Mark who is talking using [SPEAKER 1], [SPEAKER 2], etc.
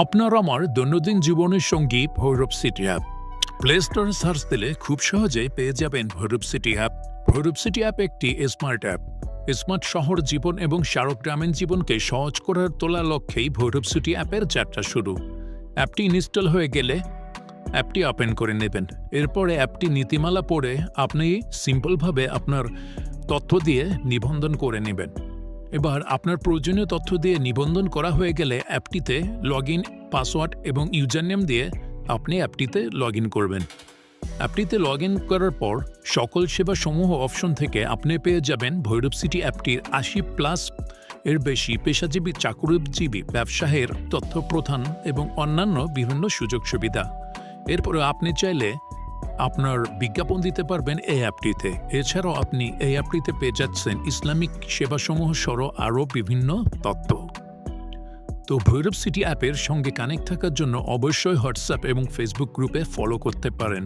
[SPEAKER 1] আপনার আমার দৈনন্দিন জীবনের সঙ্গী ভৈরব সিটি অ্যাপ। প্লে স্টোরে সার্চ দিলে খুব সহজেই পেয়ে যাবেন Bhairab city app. Bhairab city app একটি স্মার্ট অ্যাপ স্মার্ট শহর জীবন এবং সারক গ্রামীণ জীবনকে সহজ করার তোলা লক্ষ্যেই ভৈরব সিটি অ্যাপের যাত্রা শুরু। অ্যাপটি ইনস্টল হয়ে গেলে অ্যাপটি ওপেন করে নেবেন। এরপরে অ্যাপটি নীতিমালা পড়ে আপনি সিম্পলভাবে আপনার তথ্য দিয়ে নিবন্ধন করে নেবেন। এবার আপনার প্রয়োজনীয় তথ্য দিয়ে নিবন্ধন করা হয়ে গেলে অ্যাপটিতে লগ ইন পাসওয়ার্ড এবং ইউজার নেম দিয়ে আপনি অ্যাপটিতে লগ করবেন। অ্যাপটিতে লগ করার পর সকল সেবা সমূহ অপশন থেকে আপনি পেয়ে যাবেন ভৈরব সিটি অ্যাপটির আশি প্লাস এর বেশি পেশাজীবী, চাকুরিজীবী, ব্যবসায়ের তথ্য প্রধান এবং অন্যান্য বিভিন্ন সুযোগ সুবিধা। এরপরে আপনি চাইলে আপনার বিজ্ঞাপন দিতে পারবেন এই অ্যাপটিতে। এছাড়াও আপনি এই অ্যাপটিতে পেয়ে যাচ্ছেন ইসলামিক সেবাসমূহ সর আরও বিভিন্ন তত্ত্ব তো ভৈরব সিটি অ্যাপের সঙ্গে কানেক্ট থাকার জন্য অবশ্যই হোয়াটসঅ্যাপ এবং ফেসবুক গ্রুপে ফলো করতে পারেন।